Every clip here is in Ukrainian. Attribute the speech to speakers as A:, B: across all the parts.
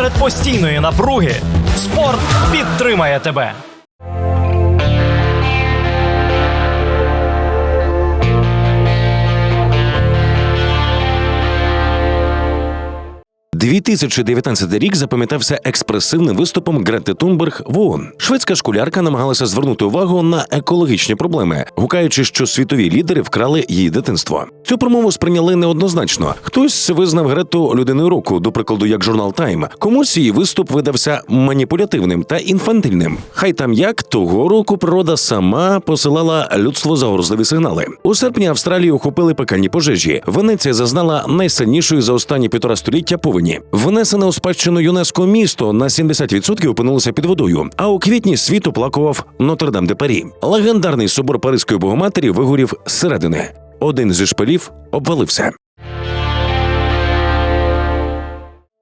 A: Серед постійної напруги спорт підтримає тебе.
B: – 2019 рік запам'ятався експресивним виступом Грети Тунберг в ООН. Шведська школярка намагалася звернути увагу на екологічні проблеми, гукаючи, що світові лідери вкрали її дитинство. Цю промову сприйняли неоднозначно. Хтось визнав Грету людиною року, до прикладу, як журнал Тайм. Комусь її виступ видався маніпулятивним та інфантильним. Хай там як того року природа сама посилала людство загрозливі сигнали. У серпні Австралію охопили пекельні пожежі. Венеція зазнала найсильнішої за останні півтора століття повені. Внесене у спадщину ЮНЕСКО місто на 70% опинилося під водою. А у квітні світ оплакував Нотр-Дам де Парі. Легендарний собор Паризької богоматері вигорів зсередини. Один зі шпилів обвалився.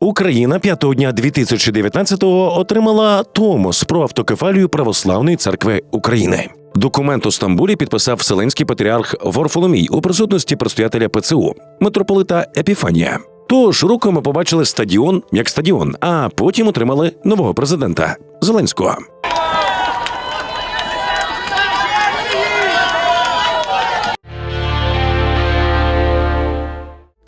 B: Україна п'ятого дня 2019-го отримала Томос про автокефалію Православної церкви України. Документ у Стамбулі підписав Вселенський патріарх Варфоломій у присутності предстоятеля ПЦУ митрополита Епіфанія. Тож руко ми побачили стадіон як стадіон, а потім отримали нового президента Зеленського.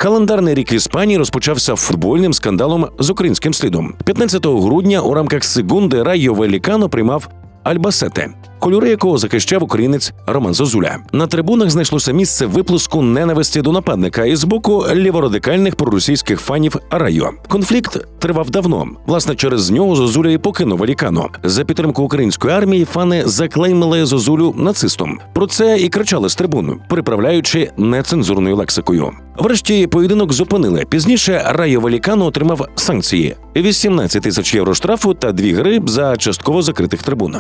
B: Календарний рік в Іспанії розпочався футбольним скандалом з українським слідом. 15 грудня у рамках Сегунди Райо Велікано приймав Альбасете, кольори якого захищав українець Роман Зозуля. На трибунах знайшлося місце виплеску ненависті до нападника і з боку ліворадикальних проросійських фанів Райо. Конфлікт тривав давно. Власне, через нього Зозуля і покинув Валікано. За підтримку української армії фани заклеймили Зозулю нацистом. Про це і кричали з трибун, приправляючи нецензурною лексикою. Врешті поєдинок зупинили. Пізніше Райо Валікано отримав санкції: 18 тисяч євро штрафу та дві гри за частково закритих трибун.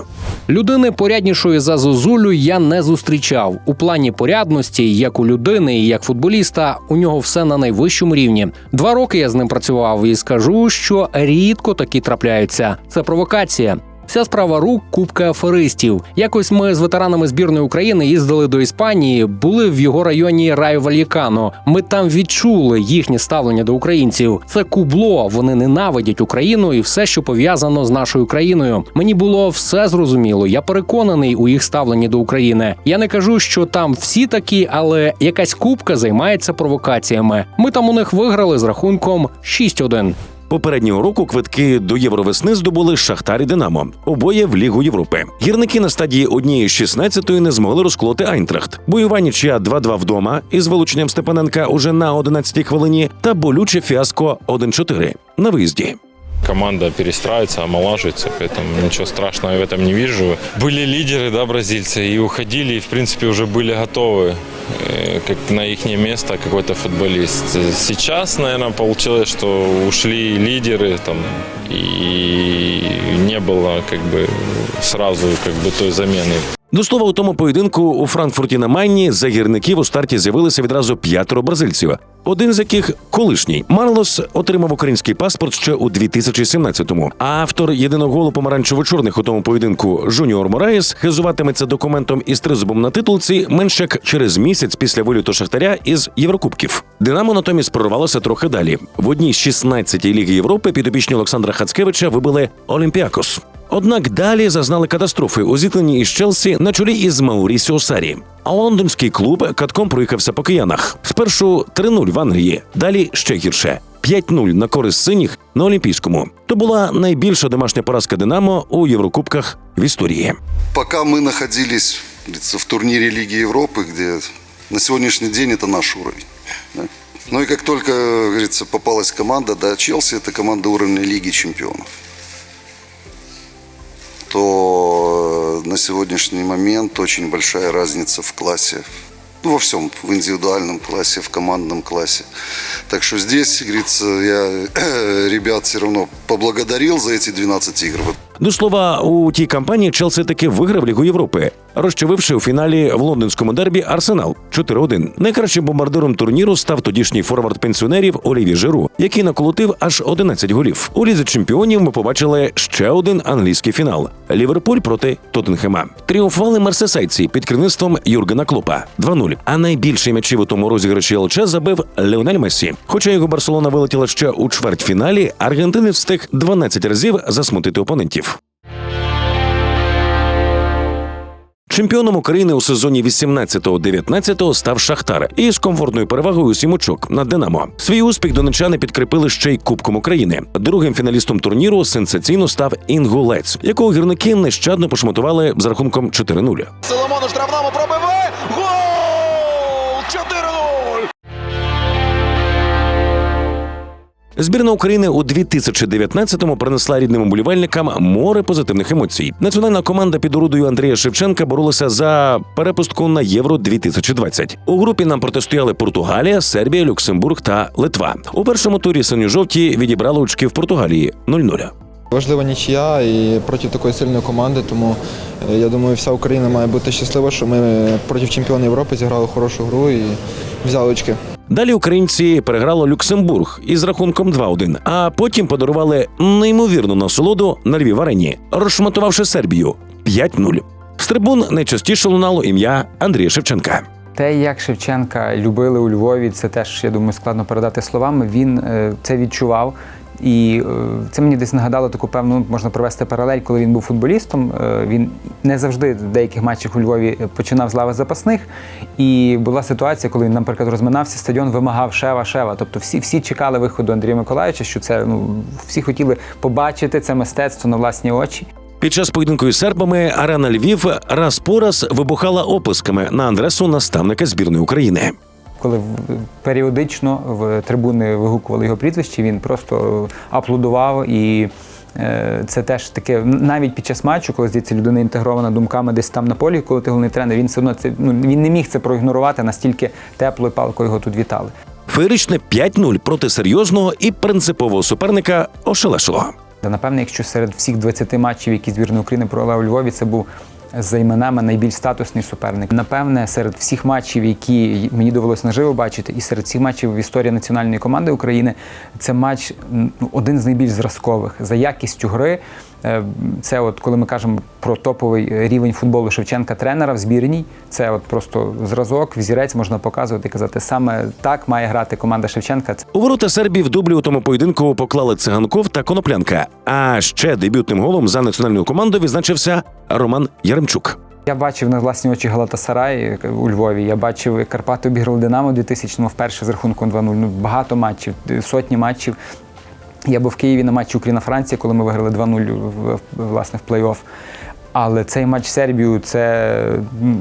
C: Людини поряднішої за Зозулю я не зустрічав. У плані порядності, як у людини, і як футболіста, у нього все на найвищому рівні. Два роки я з ним працював і скажу, що рідко такі трапляються. Це провокація. Вся справа рук кубка аферистів. Якось ми з ветеранами збірної України їздили до Іспанії, були в його районі Райо Вальєкано. Ми там відчули їхнє ставлення до українців. Це кубло. Вони ненавидять Україну і все, що пов'язано з нашою країною. Мені було все зрозуміло. Я переконаний у їх ставленні до України. Я не кажу, що там всі такі, але якась кубка займається провокаціями. Ми там у них виграли з рахунком 6-1.
B: Попереднього року квитки до Євровесни здобули Шахтар і Динамо, обоє в Лігу Європи. Гірники на стадії однієї з 16-ї не змогли розколоти Айнтрахт. Бойова нічия 2-2 вдома із вилученням Степаненка уже на 11-й хвилині та болюче фіаско 1-4 на виїзді.
D: Команда перестраивается, омолаживается, поэтому ничего страшного я в этом не вижу. Были лидеры, да, бразильцы, и уходили, и, в принципе, уже были готовы э, как на их место какой-то футболист. Сейчас, наверное, получилось, что ушли лидеры, там, и не было как бы сразу как бы той замены.
B: До слова, у тому поєдинку у Франкфурті на Майні за гірників у старті з'явилися відразу п'ятеро бразильців. Один з яких колишній Марлос отримав український паспорт ще у 2017-му. А автор єдиного голу помаранчево-чорних у тому поєдинку Жуніор Мораєс хизуватиметься документом із тризубом на титулці менш як через місяць після виліту Шахтаря із Єврокубків. Динамо натомість прорвалося трохи далі. В одній з 16-ї ліги Європи підопічні Олександра Хацкевича вибили Олімпіакос. Однак далі зазнали катастрофи у зіткненні із Челсі на чолі із Маурісіо Сарі. А лондонський клуб катком проїхався по киянах. Спершу 3-0 в Англії, далі ще гірше. 5-0 на користь синіх на Олімпійському. То була найбільша домашня поразка Динамо у Єврокубках в історії.
E: Пока мы находились как говорится, в турнире Лиги Европы, где на сегодняшний день это наш уровень. да. Ну и как только, как говорится, попалась команда, да, Челси, это команда уровня Лиги Чемпионов, то э, на сегодняшний момент очень большая разница в классе, ну, во всем, в индивидуальном классе, в командном классе. Так что здесь, говорится, я ребят все равно поблагодарил за эти 12 игр.
B: До слова, у тій кампанії Челсі таки виграв Лігу Європи, розчавивши у фіналі в лондонському дербі Арсенал 4-1. Найкращим бомбардиром турніру став тодішній форвард пенсіонерів Оліві Жиру, який наколотив аж 11 голів. У лізі чемпіонів ми побачили ще один англійський фінал: Ліверпуль проти Тоттенхема. Тріумфували мерсесайці під керівництвом Юргена Клопа 2-0. А найбільше м'ячів у тому розіграші ЛЧ забив Леонель Мессі. Хоча його Барселона вилетіла ще у чвертьфіналі, аргентинець встиг 12 разів засмутити опонентів. Чемпіоном України у сезоні 18-19 став Шахтар із комфортною перевагою сім очок над Динамо. Свій успіх донечани підкріпили ще й Кубком України. Другим фіналістом турніру сенсаційно став Інгулець, якого гірники нещадно пошматували з рахунком 4-0.
A: Соломон у штрафному пробиває.
B: Збірна України у 2019-му принесла рідним уболівальникам море позитивних емоцій. Національна команда під орудою Андрія Шевченка боролася за перепустку на Євро 2020. У групі нам протистояли Португалія, Сербія, Люксембург та Литва. У першому турі синьо-жовті відібрали очки в Португалії 0-0.
F: Важлива нічия і проти такої сильної команди, тому е, я думаю, вся Україна має бути щаслива, що ми проти чемпіона Європи зіграли хорошу гру і взяли очки.
B: Далі українці переграли Люксембург із рахунком 2-1, а потім подарували неймовірну насолоду на Львів арені, розшматувавши Сербію 5-0. З трибун найчастіше лунало ім'я Андрія Шевченка.
G: Те, як Шевченка любили у Львові, це теж, я думаю, складно передати словами. Він е, це відчував. І е, це мені десь нагадало таку певну, можна провести паралель, коли він був футболістом. Е, він не завжди в деяких матчах у Львові починав з лави запасних. І була ситуація, коли він, наприклад, розминався, стадіон вимагав шева, шева. Тобто всі, всі чекали виходу Андрія Миколаївича, що це ну всі хотіли побачити це мистецтво на власні очі.
B: Під час поєдинку із сербами арена Львів раз по раз вибухала оплесками на адресу наставника збірної України.
G: Коли періодично в трибуни вигукували його прізвище, він просто аплодував і. е, Це теж таке, навіть під час матчу, коли здається, людина інтегрована думками десь там на полі, коли ти головний тренер, він все одно це ну він не міг це проігнорувати настільки теплою палкою його тут вітали.
B: Феєричне 5-0 проти серйозного і принципового суперника ошелешило.
G: Напевне, якщо серед всіх 20 матчів, які збірна України провела у Львові, це був за іменами найбільш статусний суперник. Напевне, серед всіх матчів, які мені довелося наживо бачити, і серед всіх матчів в історії національної команди України, це матч ну, один з найбільш зразкових за якістю гри. Е, Це от коли ми кажемо про топовий рівень футболу Шевченка тренера в збірній, це от просто зразок, взірець можна показувати і казати, саме так має грати команда Шевченка.
B: У ворота Сербії в дублі у тому поєдинку поклали циганков та коноплянка. А ще дебютним голом за національну команду відзначився Роман Яремчук.
G: Я бачив на власні очі Галатасарай у Львові. Я бачив Карпати обіграли Динамо у 2000-му вперше з рахунком 2-0. Ну, багато матчів, сотні матчів. Я був в Києві на матчі Україна-Франція, коли ми виграли 2-0 в, в- власне в плей-офф. Але цей матч з Сербією це,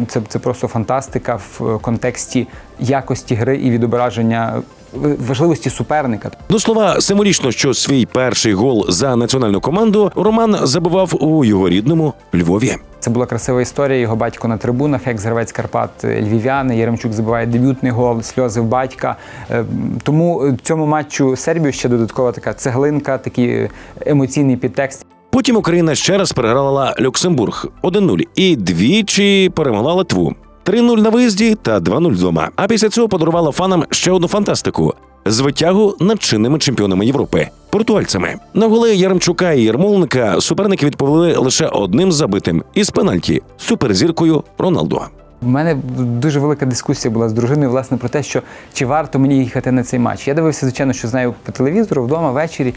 G: це, це просто фантастика в контексті якості гри і відображення е, важливості суперника.
B: До слова, символічно, що свій перший гол за національну команду Роман забивав у його рідному Львові.
G: Це була красива історія. Його батько на трибунах, як гравець Карпат е, львів'яни. Яремчук забиває дебютний гол, сльози в батька. Е, Тому е, цьому матчу з Сербією ще додаткова така цеглинка, такий е, емоційний підтекст.
B: Потім Україна ще раз переграла Люксембург 1-0 і двічі перемогла Литву. 3-0 на виїзді та 2-0 вдома. А після цього подарувала фанам ще одну фантастику звитягу над чинними чемпіонами Європи португальцями. На голи Яремчука і Ярмоленка суперники відповіли лише одним забитим із пенальті суперзіркою Роналду.
G: У мене дуже велика дискусія була з дружиною власне про те, що чи варто мені їхати на цей матч. Я дивився, звичайно, що знаю по телевізору вдома ввечері.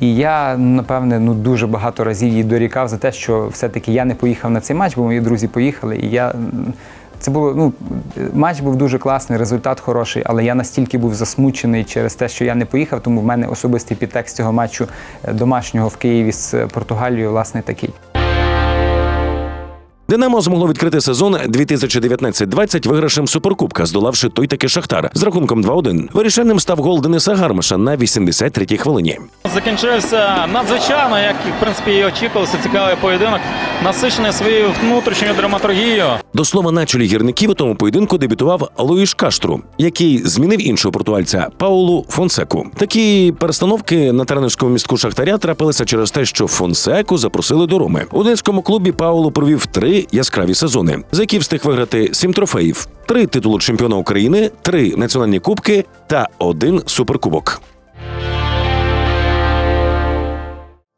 G: І я, напевне, ну дуже багато разів їй дорікав за те, що все-таки я не поїхав на цей матч, бо мої друзі поїхали. І я це було ну матч був дуже класний, результат хороший, але я настільки був засмучений через те, що я не поїхав, тому в мене особистий підтекст цього матчу е, домашнього в Києві з Португалією, власне, такий.
B: Динамо змогло відкрити сезон 2019-20 виграшем суперкубка, здолавши той таки Шахтар з рахунком 2-1. Вирішальним став гол Дениса Гармаша на 83-й хвилині.
H: Закінчився надзвичайно, як в принципі і очікувалося. Цікавий поєдинок, насичений своєю внутрішньою драматургією.
B: До слова, на чолі гірників у тому поєдинку дебютував Луїш Каштру, який змінив іншого португальця Паулу Фонсеку. Такі перестановки на тренерському містку Шахтаря трапилися через те, що Фонсеку запросили до Роми. У Донецькому клубі Паулу провів три яскраві сезони, за які встиг виграти сім трофеїв, три титулу чемпіона України, три національні кубки та один суперкубок.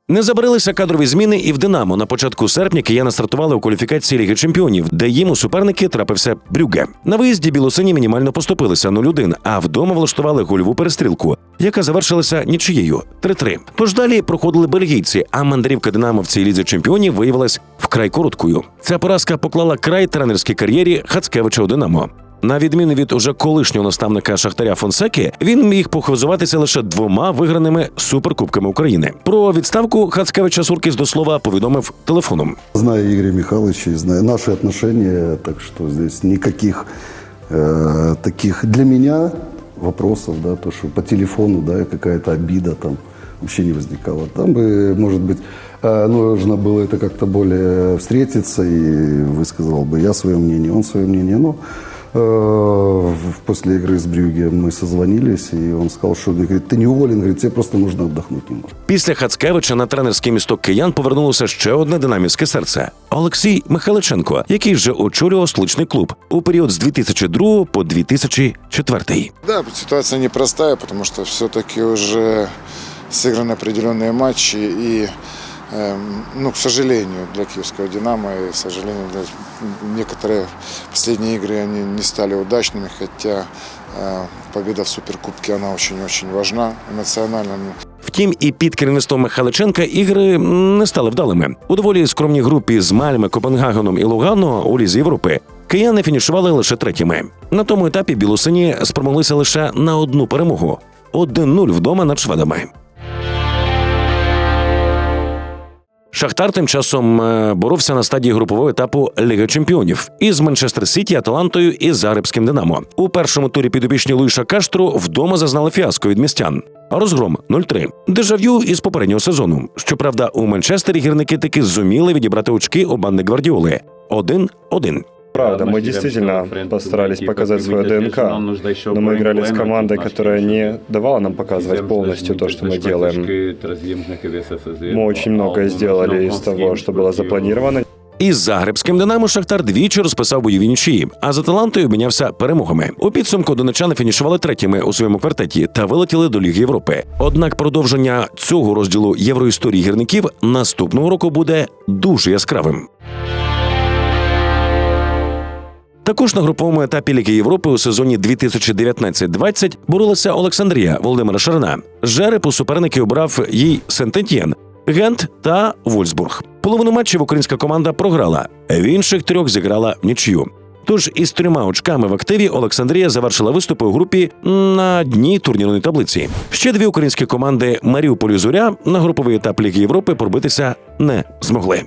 B: Не забарилися кадрові зміни і в Динамо. На початку серпня кияни стартували у кваліфікації Ліги Чемпіонів, де їм у суперники трапився Брюге. На виїзді білосині мінімально поступилися 0-1, а вдома влаштували гольову перестрілку, яка завершилася нічиєю 3-3. Тож далі проходили бельгійці, а мандрівка Динамо в цій лізі чемпіонів виявилась вкрай короткою. Ця поразка поклала край тренерській кар'єрі Хацкевича у Динамо. На відміну від уже колишнього наставника Шахтаря Фонсеки, він міг похизуватися лише двома виграними суперкубками України. Про відставку Хацкевича Суркіс до слова повідомив телефоном.
I: Знаю Игоря Михайловича и знаю наши отношения, так что здесь никаких э, таких для меня вопросов, да, то, что по телефону, да, какая-то обида там вообще не возникала. Там бы, может быть, э, нужно было это как-то более встретиться и высказал бы я свое мнение, он свое мнение, но э, в- после игры с Брюге мы созвонились, и он сказал, что говорит, ты не уволен, говорит, тебе просто нужно отдохнуть немножко.
B: Після Хацкевича на тренерський місток киян повернулося ще одне динамівське серце Олексій Михайличенко, який вже очолював столичний клуб у період з 2002 по 2004.
J: Да, ситуация непростая, потому что все-таки уже сыграны определенные матчи и, эм, ну, к сожалению, для киевского «Динамо» и, к сожалению, для некоторые последние игры они не стали удачными, хотя э, победа в Суперкубке, она очень-очень важна эмоционально.
B: Втім, і під керівництвом Михайличенка ігри не стали вдалими. У доволі скромній групі з Мальми, Копенгагеном і Лугано у лізі Європи. Кияни фінішували лише третіми. На тому етапі білосині спромоглися лише на одну перемогу 1-0 вдома над шведами. Шахтар тим часом е, боровся на стадії групового етапу Ліги Чемпіонів із Манчестер Сіті, Аталантою і Заребським Динамо. У першому турі підопічні Луїша Каштру вдома зазнали фіаско від містян. Розгром 0-3. Дежав'ю із попереднього сезону. Щоправда, у Манчестері гірники таки зуміли відібрати очки у банди Гвардіоли 1-1.
K: Правда, мы действительно постарались показать свою ДНК, но мы играли с командой, которая не давала нам показывать полностью то, что мы делаем. Мы очень многое сделали из того, что было запланировано.
B: Із Загребським Динамо Шахтар двічі розписав бойові нічиї, а з Аталантою обмінявся перемогами. У підсумку донечани фінішували третіми у своєму квартеті та вилетіли до Ліги Європи. Однак продовження цього розділу євроісторії гірників наступного року буде дуже яскравим. Також на груповому етапі Ліги Європи у сезоні 2019-20 боролася Олександрія Володимира Шарина. Жереб у суперники обрав їй Сент-Етьєн, Гент та Вольсбург. Половину матчів українська команда програла, в інших трьох зіграла нічию. Тож із трьома очками в активі Олександрія завершила виступи у групі на дні турнірної таблиці. Ще дві українські команди Маріуполь і Зоря на груповий етап Ліги Європи пробитися не змогли.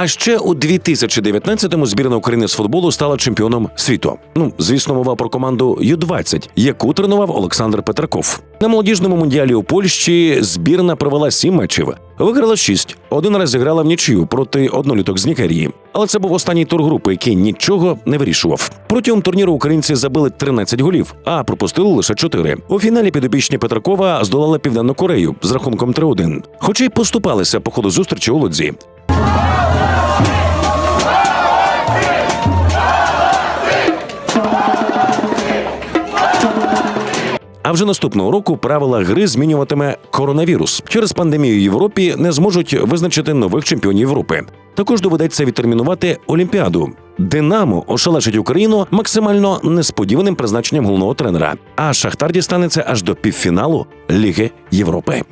B: А ще у 2019-му збірна України з футболу стала чемпіоном світу. Ну, звісно, мова про команду Ю-20, яку тренував Олександр Петраков. На молодіжному мундіалі у Польщі збірна провела сім матчів. Виграла шість. Один раз зіграла в нічию проти одноліток з Нігерії. Але це був останній тур групи, який нічого не вирішував. Протягом турніру українці забили 13 голів, а пропустили лише 4. У фіналі підопічні Петракова здолали Південну Корею з рахунком 3-1. Хоча й поступалися по ходу зустрічі у Лодзі. А вже наступного року правила гри змінюватиме коронавірус. Через пандемію Європі не зможуть визначити нових чемпіонів Європи. Також доведеться відтермінувати Олімпіаду. Динамо ошелешить Україну максимально несподіваним призначенням головного тренера. А Шахтар дістанеться аж до півфіналу Ліги Європи.